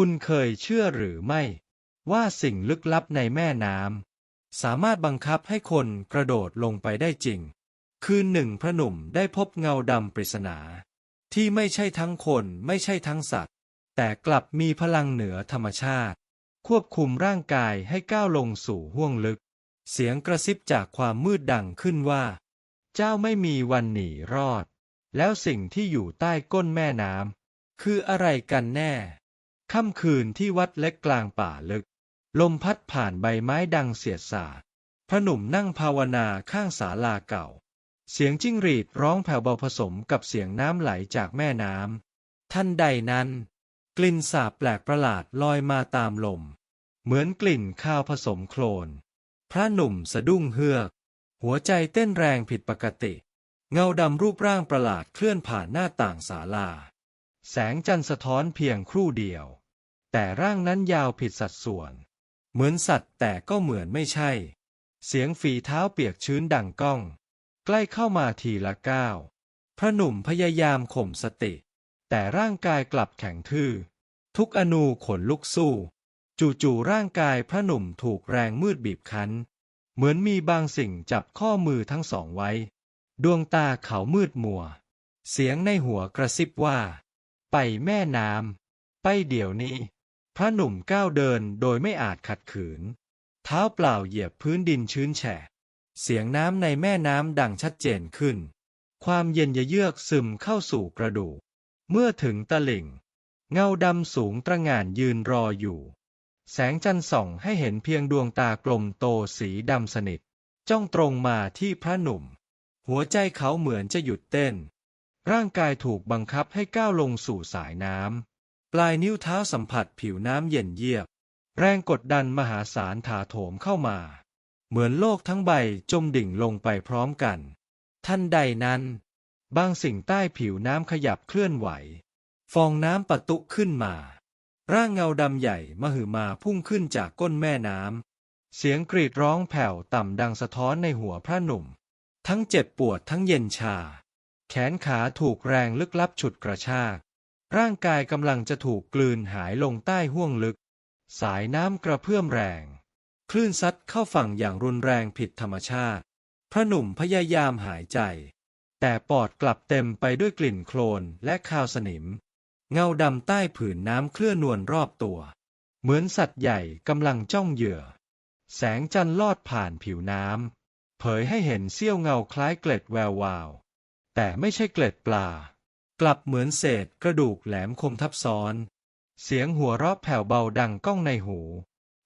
คุณเคยเชื่อหรือไม่ ว่าสิ่งลึกลับในแม่น้ำสามารถบังคับให้คนกระโดดลงไปได้จริง คืนหนึ่งพระหนุ่มได้พบเงาดำปริศนา ที่ไม่ใช่ทั้งคนไม่ใช่ทั้งสัตว์ แต่กลับมีพลังเหนือธรรมชาติ ควบคุมร่างกายให้ก้าวลงสู่ห้วงลึก เสียงกระซิบจากความมืดดังขึ้นว่า เจ้าไม่มีวันหนีรอด แล้วสิ่งที่อยู่ใต้ก้นแม่น้ำคืออะไรกันแน่ ค่ำคืนที่วัดเล็กกลางป่าลึก ลมพัดผ่านใบไม้ดังเสียดสาดพระหนุ่มนั่งภาวนาข้างศาลาเก่า เสียงจิ้งหรีดร้องแผ่วเบาผสมกับเสียงน้ำไหลจากแม่น้ำท่านใดนั้น กลิ่นสาบแปลกประหลาดลอยมาตามลม เหมือนกลิ่นข้าวผสมโคลน พระหนุ่มสะดุ้งเฮือก หัวใจเต้นแรงผิดปกติ เงาดำรูปร่างประหลาดเคลื่อนผ่านหน้าต่างศาลา แสงจันทร์สะท้อนเพียงครู่เดียว แต่ร่างนั้นยาวผิดสัดส่วน เหมือนสัตว์แต่ก็เหมือนไม่ใช่ เสียงฝีเท้าเปียกชื้นดังก้อง ใกล้เข้ามาทีละก้าว พระหนุ่มพยายามข่มสติ แต่ร่างกายกลับแข็งทื่อ ทุกอนูขนลุกสู้ จู่ๆร่างกายพระหนุ่มถูกแรงมืดบีบคั้น เหมือนมีบางสิ่งจับข้อมือทั้งสองไว้ ดวงตาเขามืดมัว เสียงในหัวกระซิบว่า ไปแม่น้ำไปเดี๋ยวนี้ พระหนุ่มก้าวเดินโดยไม่อาจขัดขืน เท้าเปล่าเหยียบพื้นดินชื้นแฉะ เสียงน้ำในแม่น้ำดังชัดเจนขึ้น ความเย็นเยือกซึมเข้าสู่กระดูก เมื่อถึงตะลิ่ง เงาดำสูงตระหง่านยืนรออยู่ แสงจันทร์ส่องให้เห็นเพียงดวงตากลมโตสีดำสนิท จ้องตรงมาที่พระหนุ่ม หัวใจเขาเหมือนจะหยุดเต้น ร่างกายถูกบังคับให้ก้าวลงสู่สายน้ำ ปลายนิ้วเท้าสัมผัสผิวน้ำเย็นเยียบ แรงกดดันมหาศาลถาโถมเข้ามา เหมือนโลกทั้งใบจมดิ่งลงไปพร้อมกัน ท่านใดนั้น บางสิ่งใต้ผิวน้ำขยับเคลื่อนไหว ฟองน้ำปะตุขึ้นมา ร่างเงาดำใหญ่มหึมาพุ่งขึ้นจากก้นแม่น้ำ เสียงกรีดร้องแผ่วต่ำดังสะท้อนในหัวพระหนุ่ม ทั้งเจ็บปวดทั้งเย็นชา แขนขาถูกแรงลึกลับฉุดกระชาก ร่างกายกำลังจะถูกกลืนหายลงใต้ห้วงลึก สายน้ำกระเพื่อมแรง คลื่นซัดเข้าฝั่งอย่างรุนแรงผิดธรรมชาติ พระหนุ่มพยายามหายใจ แต่ปอดกลับเต็มไปด้วยกลิ่นโคลนและคาวสนิม เงาดำใต้ผืนน้ำเคลื่อนนวลรอบตัว เหมือนสัตว์ใหญ่กำลังจ้องเหยื่อ แสงจันทร์ลอดผ่านผิวน้ำเผยให้เห็นเสี้ยวเงาคล้ายเกล็ดแวววาว แต่ไม่ใช่เกล็ดปลา กลับเหมือนเศษกระดูกแหลมคมทับซ้อน เสียงหัวเราะแผ่วเบาดังก้องในหู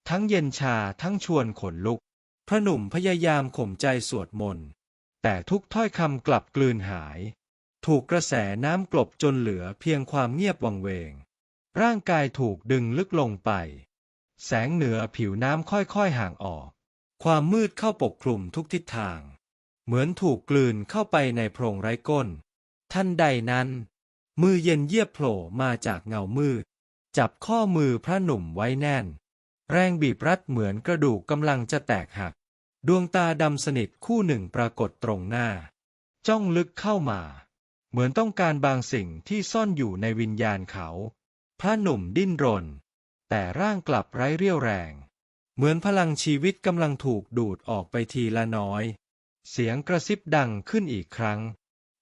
ทั้งเย็นชาทั้งชวนขนลุก พระหนุ่มพยายามข่มใจสวดมนต์ แต่ทุกถ้อยคำกลับกลืนหาย ถูกกระแสน้ำกลบจนเหลือเพียงความเงียบวังเวง ร่างกายถูกดึงลึกลงไป แสงเหนือผิวน้ำค่อยๆห่างออก ความมืดเข้าปกคลุมทุกทิศทาง เหมือนถูกกลืนเข้าไปในโพรงไร้ก้น ท่านใดนั้น มือเย็นเยียบโผล่มาจากเงามืด จับข้อมือพระหนุ่มไว้แน่น แรงบีบรัดเหมือนกระดูกกำลังจะแตกหัก ดวงตาดำสนิทคู่หนึ่งปรากฏตรงหน้า จ้องลึกเข้ามา เหมือนต้องการบางสิ่งที่ซ่อนอยู่ในวิญญาณเขา พระหนุ่มดิ้นรน แต่ร่างกลับไร้เรี่ยวแรง เหมือนพลังชีวิตกำลังถูกดูดออกไปทีละน้อย เสียงกระซิบดังขึ้นอีกครั้ง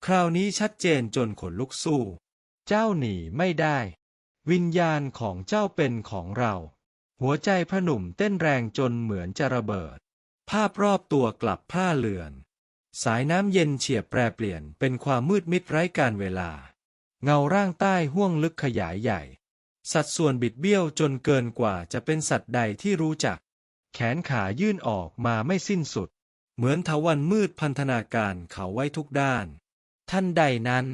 คราวนี้ชัดเจนจนขนลุกสู้ เจ้าหนีไม่ได้ วิญญาณของเจ้าเป็นของเรา หัวใจพระหนุ่มเต้นแรงจนเหมือนจะระเบิด ภาพรอบตัวกลับพร่าเลือน สายน้ำเย็นเฉียบแปรเปลี่ยนเป็นความมืดมิดไร้การเวลา เงาร่างใต้ห้วงลึกขยายใหญ่ สัดส่วนบิดเบี้ยวจนเกินกว่าจะเป็นสัตว์ใดที่รู้จัก แขนขายื่นออกมาไม่สิ้นสุด เหมือนทวันมืดพันธนาการเขาไว้ทุกด้าน ท่านใดนั้น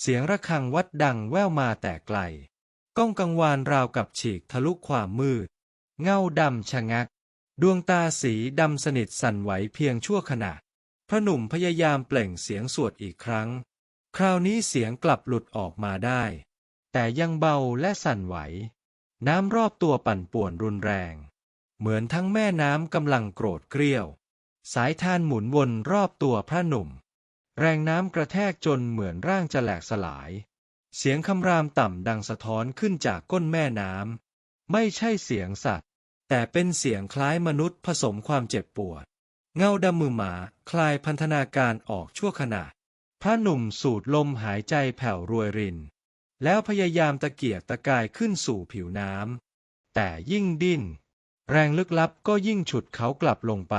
เสียงระฆังวัดดังแว่วมาแต่ไกล ก้องกังวานราวกับฉีกทะลุความมืด เงาดำชะงัก ดวงตาสีดำสนิทสั่นไหวเพียงชั่วขณะ พระหนุ่มพยายามเปล่งเสียงสวดอีกครั้ง คราวนี้เสียงกลับหลุดออกมาได้ แต่ยังเบาและสั่นไหว น้ำรอบตัวปั่นป่วนรุนแรง เหมือนทั้งแม่น้ำกำลังโกรธเกรี้ยว สายทานหมุนวนรอบตัวพระหนุ่ม แรงน้ำกระแทกจนเหมือนร่างจะแหลกสลาย เสียงคำรามต่ำดังสะท้อนขึ้นจากก้นแม่น้ำ ไม่ใช่เสียงสัตว์ แต่เป็นเสียงคล้ายมนุษย์ผสมความเจ็บปวด เงาดำมือหมาคลายพันธนาการออกชั่วขณะ พระหนุ่มสูดลมหายใจแผ่วรวยริน แล้วพยายามตะเกียกตะกายขึ้นสู่ผิวน้ำ แต่ยิ่งดิ้น แรงลึกลับก็ยิ่งฉุดเขากลับลงไป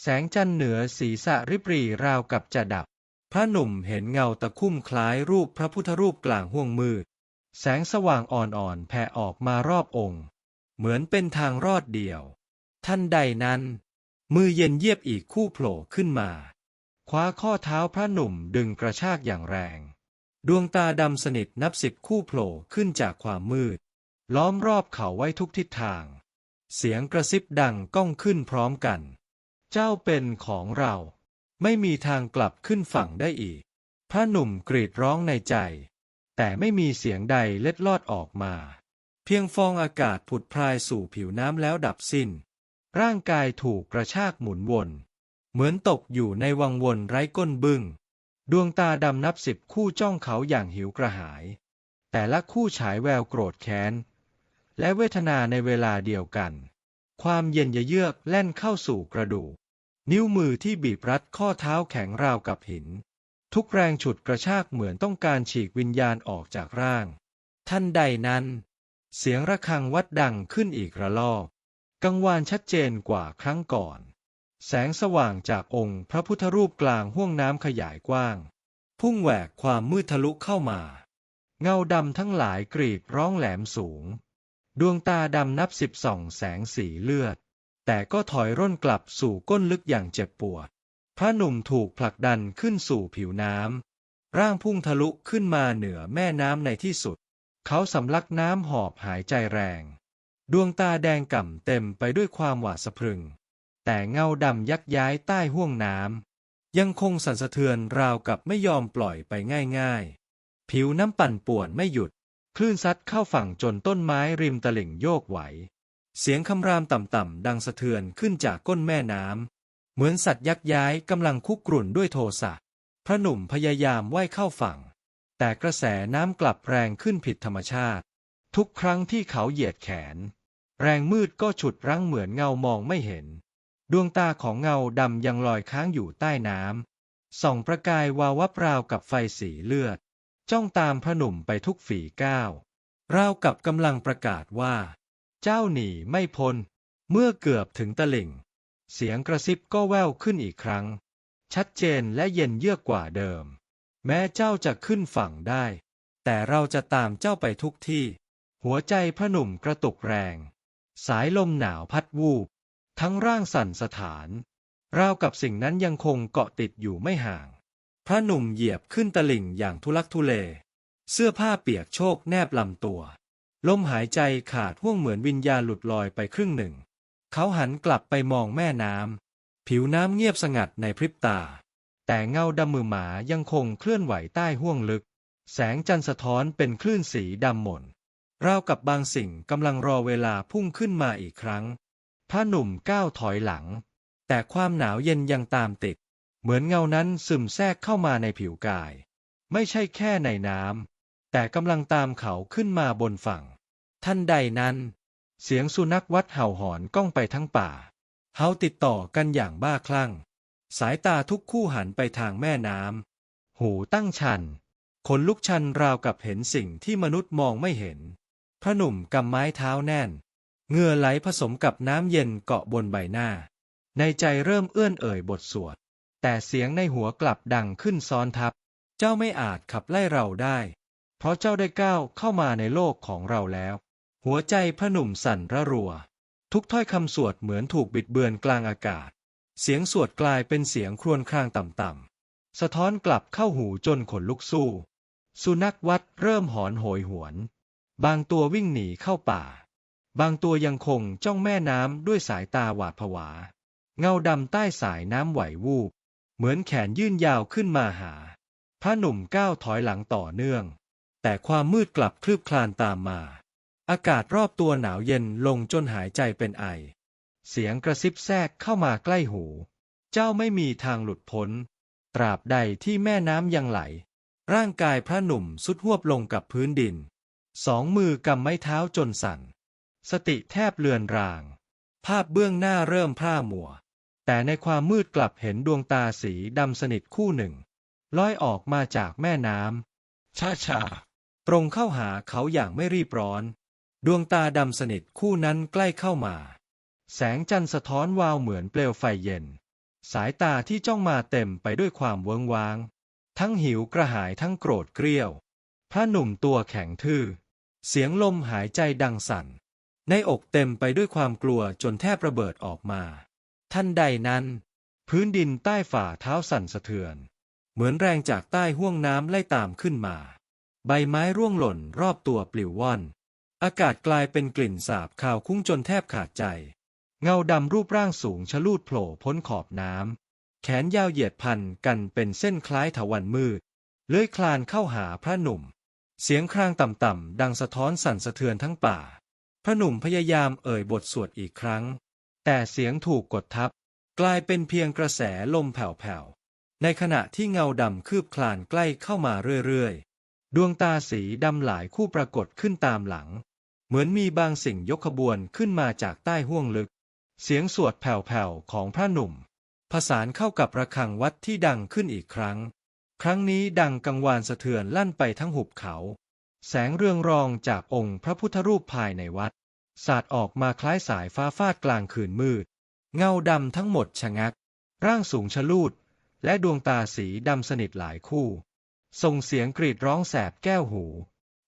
แสงจันทร์เหนือศีรษะริบหรีราวกับจะดับ พระหนุ่มเห็นเงาตะคุ่มคล้ายรูปพระพุทธรูปกลางห้วงมืด แสงสว่างอ่อนๆแผ่ออกมารอบองค์ เหมือนเป็นทางรอดเดียว ท่านใดนั้น มือเย็นเยียบอีกคู่โผล่ขึ้นมา คว้าข้อเท้าพระหนุ่มดึงกระชากอย่างแรง ดวงตาดำสนิทนับสิบคู่โผล่ขึ้นจากความมืด ล้อมรอบเขาไว้ทุกทิศทาง เสียงกระซิบดังก้องขึ้นพร้อมกัน เจ้าเป็นของเรา ไม่มีทางกลับขึ้นฝั่งได้อีก พระหนุ่มกรีดร้องในใจ แต่ไม่มีเสียงใดเล็ดลอดออกมา เพียงฟองอากาศผุดพรายสู่ผิวน้ำแล้วดับสิ้น ร่างกายถูกกระชากหมุนวน เหมือนตกอยู่ในวังวนไร้ก้นบึง้ง ดวงตาดำนับสิบคู่จ้องเขาอย่างหิวกระหาย แต่ละคู่ฉายแววโกรธแค้น และเวทนาในเวลาเดียวกันความเย็นเยือกแล่นเข้าสู่กระดูก นิ้วมือที่บีบรัดข้อเท้าแข็งราวกับหิน ทุกแรงฉุดกระชากเหมือนต้องการฉีกวิญญาณออกจากร่าง ท่านใดนั้น เสียงระฆังวัดดังขึ้นอีกระลอกกังวานชัดเจนกว่าครั้งก่อน แสงสว่างจากองค์พระพุทธรูปกลางห้วงน้ำขยายกว้าง พุ่งแหวกความมืดทะลุเข้ามา เงาดำทั้งหลายกรีดร้องแหลมสูง ดวงตาดำนับสิบสองแสงสีเลือด แต่ก็ถอยร่นกลับสู่ก้นลึกอย่างเจ็บปวด พระหนุ่มถูกผลักดันขึ้นสู่ผิวน้ำ ร่างพุ่งทะลุขึ้นมาเหนือแม่น้ำในที่สุด เขาสำลักน้ำหอบหายใจแรง ดวงตาแดงก่ำเต็มไปด้วยความหวาดสะพรึง แต่เงาดำยักย้ายใต้ห้วงน้ำ ยังคงสั่นสะเทือนราวกับไม่ยอมปล่อยไปง่ายๆ ผิวน้ำปั่นป่วนไม่หยุด คลื่นซัดเข้าฝั่งจนต้นไม้ริมตลิ่งโยกไหว เสียงคำรามต่ำๆดังสะเทือนขึ้นจากก้นแม่น้ำ เหมือนสัตว์ยักย้ายกำลังคุกรุ่นด้วยโทสะ พระหนุ่มพยายามว่ายเข้าฝั่ง แต่กระแสน้ำกลับแรงขึ้นผิดธรรมชาติ ทุกครั้งที่เขาเหยียดแขน แรงมืดก็ฉุดรั้งเหมือนเงามองไม่เห็น ดวงตาของเงาดำยังลอยค้างอยู่ใต้น้ำส่องประกายวาววับราวกับไฟสีเลือด จ้องตามพระหนุ่มไปทุกฝีก้าวราวกับกำลังประกาศว่า เจ้าหนีไม่พ้น เมื่อเกือบถึงตลิ่ง เสียงกระซิบก็แว่วขึ้นอีกครั้ง ชัดเจนและเย็นเยือกกว่าเดิม แม้เจ้าจะขึ้นฝั่งได้ แต่เราจะตามเจ้าไปทุกที่ หัวใจพระหนุ่มกระตุกแรง สายลมหนาวพัดวูบ ทั้งร่างสั่นสถาน ราวกับสิ่งนั้นยังคงเกาะติดอยู่ไม่ห่าง พระหนุ่มเหยียบขึ้นตลิ่งอย่างทุลักทุเล เสื้อผ้าเปียกโชกแนบลำตัว ลมหายใจขาดห่วงเหมือนวิญญาณหลุดลอยไปครึ่งหนึ่ง เขาหันกลับไปมองแม่น้ำ ผิวน้ำเงียบสงัดในพริบตา แต่เงาดำมือหมายังคงเคลื่อนไหวใต้ห้วงลึก แสงจันทร์สะท้อนเป็นคลื่นสีดำหม่นราวกับบางสิ่งกำลังรอเวลาพุ่งขึ้นมาอีกครั้งพระหนุ่มก้าวถอยหลัง แต่ความหนาวเย็นยังตามติด เหมือนเงานั้นซึมแทรกเข้ามาในผิวกาย ไม่ใช่แค่ในน้ำ แต่กำลังตามเขาขึ้นมาบนฝั่ง ท่านใดนั้น เสียงสุนัขวัดเห่าหอนก้องไปทั้งป่า เฮาติดต่อกันอย่างบ้าคลั่ง สายตาทุกคู่หันไปทางแม่น้ำ หูตั้งชัน ขนลุกชันราวกับเห็นสิ่งที่มนุษย์มองไม่เห็น พระหนุ่มกำไม้เท้าแน่นเหงื่อไหลผสมกับน้ำเย็นเกาะบนใบหน้า ในใจเริ่มเอื้อนเอ่ยบทสวด แต่เสียงในหัวกลับดังขึ้นซ้อนทับ เจ้าไม่อาจขับไล่เราได้ เพราะเจ้าได้ก้าวเข้ามาในโลกของเราแล้ว หัวใจพระหนุ่มสั่นระรัว ทุกถ้อยคำสวดเหมือนถูกบิดเบือนกลางอากาศ เสียงสวดกลายเป็นเสียงครวญครางต่ำๆสะท้อนกลับเข้าหูจนขนลุกสู้ สุนัขวัดเริ่มหอนโหยหวน บางตัววิ่งหนีเข้าป่า บางตัวยังคงจ้องแม่น้ำด้วยสายตาหวาดผวา เงาดำใต้สายน้ำไหววูบเหมือนแขนยื่นยาวขึ้นมาหา พระหนุ่มก้าวถอยหลังต่อเนื่อง แต่ความมืดกลับคลืบคลานตามมา อากาศรอบตัวหนาวเย็นลงจนหายใจเป็นไอ เสียงกระซิบแทรกเข้ามาใกล้หู เจ้าไม่มีทางหลุดพ้น ตราบใดที่แม่น้ำยังไหล ร่างกายพระหนุ่มสุดหวบลงกับพื้นดิน สองมือกำไม้เท้าจนสั่น สติแทบเลือนราง ภาพเบื้องหน้าเริ่มพร่ามัว แต่ในความมืดกลับเห็นดวงตาสีดำสนิทคู่หนึ่งลอยออกมาจากแม่น้ำช้าชาๆ ตรงเข้าหาเขาอย่างไม่รีบร้อน ดวงตาดำสนิทคู่นั้นใกล้เข้ามา แสงจันทร์สะท้อนวาวเหมือนเปลวไฟเย็น สายตาที่จ้องมาเต็มไปด้วยความเวิงว้าง ทั้งหิวกระหายทั้งโกรธเกรี้ยว พระหนุ่มตัวแข็งทื่อ เสียงลมหายใจดังสั่น ในอกเต็มไปด้วยความกลัวจนแทบระเบิดออกมา ท่านใดนั้น พื้นดินใต้ฝ่าเท้าสั่นสะเทือน เหมือนแรงจากใต้ห้วงน้ำไล่ตามขึ้นมา ใบไม้ร่วงหล่นรอบตัวปลิวว่อน อากาศกลายเป็นกลิ่นสาบคาวคุ้งจนแทบขาดใจ เงาดำรูปร่างสูงชะลูดโผล่พ้นขอบน้ำ แขนยาวเหยียดพันกันเป็นเส้นคล้ายถาวันมืด เลื้อยคลานเข้าหาพระหนุ่ม เสียงครางต่ำๆดังสะท้อนสั่นสะเทือนทั้งป่า พระหนุ่มพยายามเอ่ยบทสวดอีกครั้ง แต่เสียงถูกกดทับ กลายเป็นเพียงกระแสลมแผ่วๆ ในขณะที่เงาดำคืบคลานใกล้เข้ามาเรื่อยๆ ดวงตาสีดำหลายคู่ปรากฏขึ้นตามหลัง เหมือนมีบางสิ่งยกขบวนขึ้นมาจากใต้ห้วงลึก เสียงสวดแผ่วๆของพระหนุ่ม ผสานเข้ากับระฆังวัดที่ดังขึ้นอีกครั้ง ครั้งนี้ดังกังวานสะเทือนลั่นไปทั้งหุบเขา แสงเรืองรองจากองค์พระพุทธรูปภายในวัด สาดออกมาคล้ายสายฟ้าฟาดกลางคืนมืด เงาดำทั้งหมดชะงัก ร่างสูงชะลูด และดวงตาสีดำสนิทหลายคู่ ส่งเสียงกรีดร้องแสบแก้วหู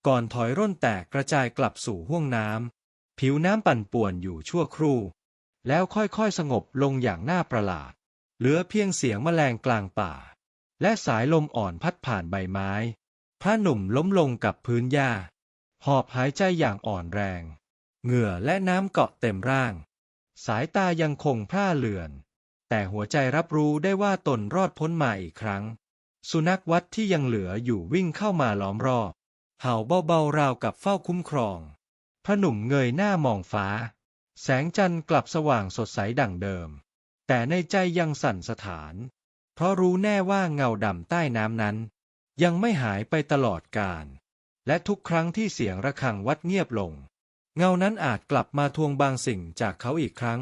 ก่อนถอยร่นแตกกระจายกลับสู่ห้วงน้ำ ผิวน้ำปั่นป่วนอยู่ชั่วครู่ แล้วค่อยๆสงบลงอย่างน่าประหลาด เหลือเพียงเสียงแมลงกลางป่า และสายลมอ่อนพัดผ่านใบไม้ พระหนุ่มล้มลงกับพื้นหญ้า หอบหายใจอย่างอ่อนแรง เหงื่อและน้ำเกาะเต็มร่าง สายตายังคงพร่าเลือน แต่หัวใจรับรู้ได้ว่าตนรอดพ้นมาอีกครั้ง สุนัขวัดที่ยังเหลืออยู่วิ่งเข้ามาล้อมรอบ เห่าเบาๆราวกับเฝ้าคุ้มครอง พระหนุ่มเงยหน้ามองฟ้า แสงจันทร์กลับสว่างสดใสดั่งเดิม แต่ในใจยังสั่นสถาน เพราะรู้แน่ว่าเงาดำใต้น้ำนั้น ยังไม่หายไปตลอดกาลและทุกครั้งที่เสียงระฆังวัดเงียบลง เงานั้นอาจกลับมาทวงบางสิ่งจากเขาอีกครั้ง